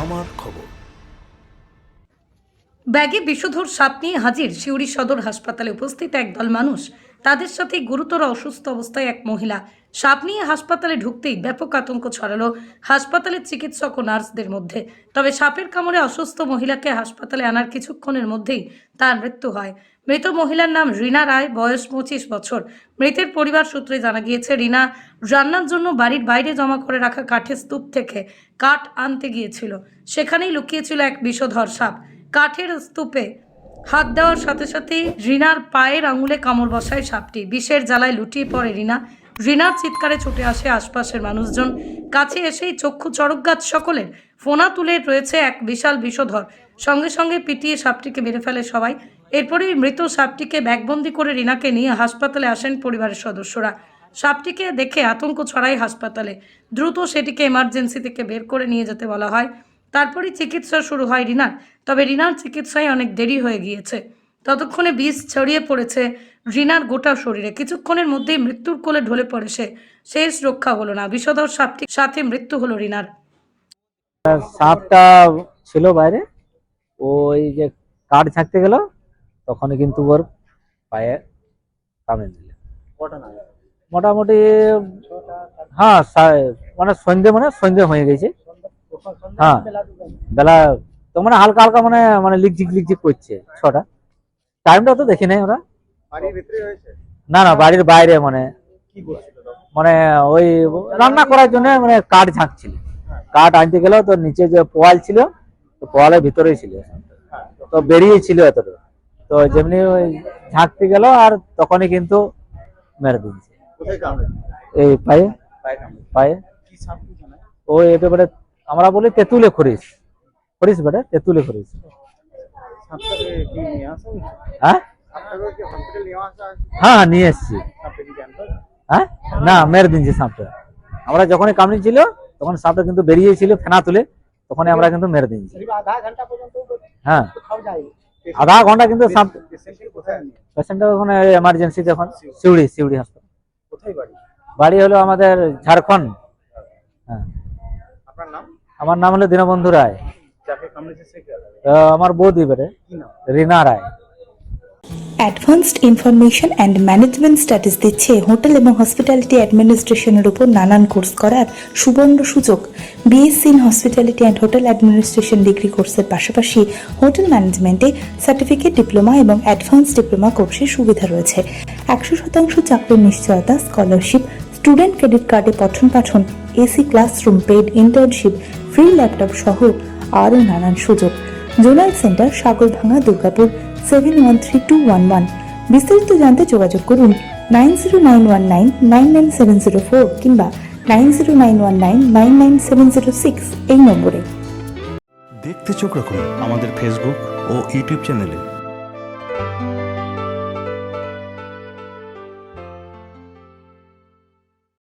আমার খবর। ব্যাগে বিষধর সাপ নিয়ে হাজির সিউড়ি সদর হাসপাতালে উপস্থিত একদল মানুষ। তাদের সাথে গুরুতর অসুস্থ অবস্থায় এক মহিলা। সাপ নিয়ে হাসপাতালে ঢুকতেই ব্যাপক আতঙ্ক ছড়ালো হাসপাতালের চিকিৎসক ও নার্সদের মধ্যে। তবে সাপের কামড়ে অসুস্থ মহিলাকে হাসপাতালে আনার কিছুক্ষণের মধ্যেই তার মৃত্যু হয়। মৃত মহিলার নাম রিনা রায়, বয়স পঁচিশ বছর। মৃতের পরিবার সূত্রে জানা গিয়েছে, রিনা রান্নার জন্য বাড়ির বাইরে জমা করে রাখা কাঠের স্তূপ থেকে কাঠ আনতে গিয়েছিল। সেখানেই লুকিয়েছিল এক বিষধর সাপ। কাঠের স্তূপে হাত দেওয়ার সাথে সাথে রিনার পায়ের আঙুলে কামড় বসায় সাপটি। বিষের জ্বালায় লুটিয়ে পড়ে রিনা। রিনার চিৎকারে ছুটে আসে আশপাশের মানুষজন। কাছে এসেই চক্ষু চড়কগাছ সকলের ফোনা তুলে রয়েছে এক বিশাল বিষধর। সঙ্গে সঙ্গে পিটিয়ে সাপটিকে মেরে ফেলে সবাই। এরপরেই মৃত সাপটিকে ব্যাগবন্দি করে রিনাকে নিয়ে হাসপাতালে আসেন পরিবারের সদস্যরা। সাপটিকে দেখে আতঙ্ক ছড়ায় হাসপাতালে। দ্রুত সেটিকে এমার্জেন্সি থেকে বের করে নিয়ে যেতে বলা হয়। তারপরই চিকিৎসা শুরু হয় রিনার। তবে রিনার চিকিৎসায় অনেক দেরি হয়ে গিয়েছে। ততক্ষণে বিষ ছড়িয়ে পড়েছে রিনার গোটা শরীরে। কিছুক্ষণের মধ্যেই মৃত্যুর কোলে ঢলে পড়ে সে। শেষ রক্ষা হলো না। বিষধর সাপটির সাথে মৃত্যু হলো রিনার। সাপটা ছিল বাইরে। ওই যে কাঠ ছাঁকতে গেল। তখনই কিন্তু ওর পায়ে কামড়ে দিল। মোটামুটি হ্যাঁ মানে সন্ধে মানে সন্ধে হয়ে গেছে। হ্যাঁ বেলা তো মানে হালকা হালকা মানে মানে লিকঝিক লিকঝিক করছে ছটা। টাইমটা তো দেখি নাই ওরা। না না বাড়ির বাইরে মানে। মানে ওই রান্না করার জন্য মানে কাঠ ঝাঁকছিল। কাঠ আনতে গেল তো নিচে যে পোয়াল ছিল তো পোয়ালের ভিতরেই ছিল। হ্যাঁ। তো বেরিয়ে ছিল এতটা। তো যেমনি ওই ঝাঁকতে গেল আর তখনই কিন্তু মেরে দিয়েছে। এই পায়ে? পায়ে কি জানা ওই একেবারে আমরা বলি তেঁতুলে খরিস খরিস বেটা তেঁতুলে খরিস? হ্যাঁ? হ্যাঁ নিয়ে এসছি। হ্যাঁ? না মেরে দিয়েছে সাপটা আমরা যখনই কামড়ি ছিল তখন সাপটা কিন্তু বেরিয়েছিল ফেনা তুলে তখনই আমরা কিন্তু মেরে পর্যন্ত হ্যাঁ। আধা ঘণ্টা কিন্তু পেশেন্টটা ওখানে এমার্জেন্সিতে এখন সিউড়ি সিউড়ি হাসপাতাল কোথায় বাড়ি? হলো আমাদের ঝাড়খণ্ড। হ্যাঁ। আপনার নাম? আমার নাম হলো দীনবন্ধু রায়। আমার বৌদি বেড়ে Rina Ray. Advanced information and management status দিচ্ছে হোটেল এবং হসপিটালিটি অ্যাডমিনিস্ট্রেশনের উপর নানান কোর্স করার সুবর্ণ সুযোগ। BSc in hospitality and hotel administration degree কোর্সের পাশাপাশি হোটেল ম্যানেজমেন্টে সার্টিফিকেট ডিপ্লোমা এবং অ্যাডভান্স ডিপ্লোমা কোর্সের সুবিধা রয়েছে। একশো শতাংশ চাকরির নিশ্চয়তা স্কলারশিপ স্টুডেন্ট ক্রেডিট কার্ডে পঠন পাঠন AC classroom paid internship free laptop সহ আরও নানান সুযোগ। Zonal centre Sagarbhanga Durgapur seven one three two one one বিস্তারিত জানতে যোগাযোগ করুন nine zero nine one nine nine nine seven zero four কিংবা nine zero nine one nine nine nine seven zero six এই নম্বরে। দেখতে চোখ রাখুন আমাদের ফেসবুক ও ইউটিউব চ্যানেলে